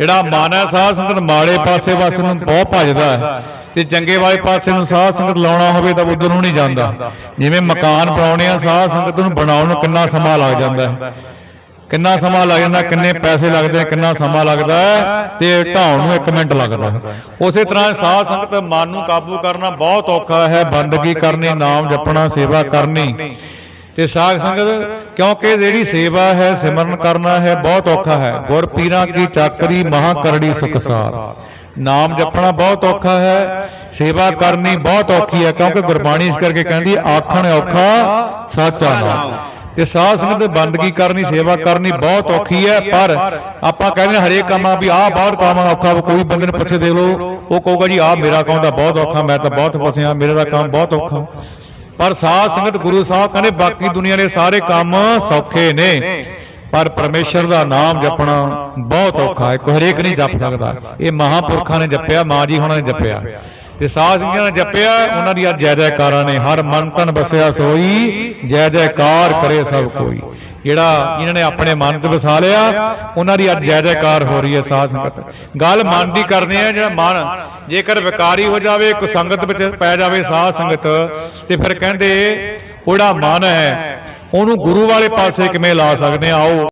ਜਿਹੜਾ ਮਨ ਹੈ, ਸਾਧ ਸੰਗਤ ਮਾੜੇ ਪਾਸੇ ਪਾਸੇ ਨੂੰ ਬਹੁਤ ਭੱਜਦਾ ਹੈ ਤੇ ਚੰਗੇ ਵਾਲੇ ਪਾਸੇ ਨੂੰ ਸਾਧ ਸੰਗਤ ਲਾਉਣਾ ਹੋਵੇ ਤਾਂ ਉਧਰ ਨੂੰ ਨਹੀਂ ਜਾਂਦਾ। ਜਿਵੇਂ ਮਕਾਨ ਬਣਾਉਣੇ ਆ, ਸਾਧ ਸੰਗਤ ਨੂੰ ਬਣਾਉਣ ਨੂੰ ਕਿੰਨਾ ਸਮਾਂ ਲੱਗ ਜਾਂਦਾ ਹੈ। ਕਿੰਨਾ ਸਮਾਂ ਲੱਗ ਜਾਂਦਾ, ਕਿੰਨੇ ਪੈਸੇ ਲੱਗਦੇ ਕਿੰਨਾ ਸਮਾਂ ਲੱਗਦਾ ਤੇ ਢਾਉਣ ਨੂੰ 1 ਮਿੰਟ ਲੱਗਦਾ ਉਸੇ ਤਰ੍ਹਾਂ ਸਾਧ ਸੰਗਤ ਮਨ ਨੂੰ ਕਾਬੂ ਕਰਨਾ ਬਹੁਤ ਔਖਾ ਹੈ, ਬੰਦਗੀ ਕਰਨੀ, ਨਾਮ ਜਪਣਾ, ਸੇਵਾ ਕਰਨੀ। ਤੇ ਸਾਧ ਸੰਗਤ, ਕਿਉਂਕਿ ਜਿਹੜੀ ਸੇਵਾ ਹੈ, ਸਿਮਰਨ ਕਰਨਾ ਹੈ, ਬਹੁਤ ਔਖਾ ਹੈ। ਗੁਰ ਪੀਰਾਂ ਕੀ ਚਾਕਰੀ, ਮਹਾ ਕਰੜੀ ਸੁਖਸਾਰ ਨਾਮ ਜਪਣਾ ਬਹੁਤ ਔਖਾ ਹੈ, ਸੇਵਾ ਕਰਨੀ ਬਹੁਤ ਔਖੀ ਹੈ, ਕਿਉਂਕਿ ਗੁਰਬਾਣੀ ਇਸ ਕਰਕੇ ਕਹਿੰਦੀ, ਆਖਣ ਔਖਾ ਸਾਚਾ ਨਾਮ। ਤੇ ਸਾਧ ਸੰਗਤ, ਬੰਦਗੀ ਕਰਨੀ, ਸੇਵਾ ਕਰਨੀ ਬਹੁਤ ਔਖੀ ਹੈ, ਪਰ ਆਪਾਂ ਕਹਿੰਦੇ ਹਰੇਕ ਕੰਮ ਆ ਵੀ, ਆਹ ਬਹੁਤ ਕੰਮ ਔਖਾ, ਕੋਈ ਬੰਦੇ ਨੂੰ ਪੁੱਛੇ ਦੇ ਲਓ, ਉਹ ਕਹੂਗਾ ਜੀ, ਆਹ ਮੇਰਾ ਕੰਮ ਤਾਂ ਬਹੁਤ ਔਖਾ, ਮੈਂ ਤਾਂ ਬਹੁਤ ਫਸਿਆ, ਮੇਰਾ ਦਾ ਕੰਮ ਬਹੁਤ ਔਖਾ। ਪਰ ਸਾਧ ਸੰਗਤ ਗੁਰੂ ਸਾਹਿਬ ਕਹਿੰਦੇ ਬਾਕੀ ਦੁਨੀਆ ਦੇ ਸਾਰੇ ਕੰਮ ਸੌਖੇ ਨੇ। ਪਰ ਪਰਮੇਸ਼ਰ ਦਾ ਨਾਮ ਜਪਣਾ ਬਹੁਤ ਔਖਾ ਹੈ। ਕੋਈ ਹਰੇਕ ਨਹੀਂ ਜਪ ਸਕਦਾ। ਇਹ ਮਹਾਪੁਰਖਾਂ ਨੇ ਜਪਿਆ ਮਾਂ ਜੀ ਹੁਣਾਂ ਨੇ ਜਪਿਆ। ਤੇ ਸਾਧ ਸਿੰਘਾਂ ਨੇ ਜਪਿਆ, ਉਹਨਾਂ ਦੀ ਅੱਜ ਜੈ ਜੈਕਾਰਾਂ ਨੇ, ਹਰ ਮਨ ਤਨ ਬਸਿਆ ਸੋਈ, ਜੈ ਜੈਕਾਰ ਕਰੇ ਸਭ ਕੋਈ। ਜਿਹੜਾ ਜਿਨ੍ਹਾਂ ਨੇ ਆਪਣੇ ਮਨ ਤੇ ਵਸਾ ਲਿਆ, ਉਹਨਾਂ ਦੀ ਅੱਜ ਜੈ ਜੈਕਾਰ ਹੋ ਰਹੀ ਹੈ ਸਾਧ ਸੰਗਤ। ਗੱਲ ਮਨ ਦੀ ਕਰਦੇ ਆ ਜਿਹੜਾ ਮਨ, ਜੇਕਰ ਵਿਕਾਰੀ ਹੋ ਜਾਵੇ ਇੱਕ ਸੰਗਤ ਵਿੱਚ ਪੈ ਜਾਵੇ ਸਾਧ ਸੰਗਤ, ਤੇ ਫਿਰ ਕਹਿੰਦੇ ਉਹੜਾ ਮਨ ਹੈ, ਉਹਨੂੰ ਗੁਰੂ ਵਾਲੇ ਪਾਸੇ ਕਿਵੇਂ ਲਾ ਸਕਦੇ ਆ, ਆਓ।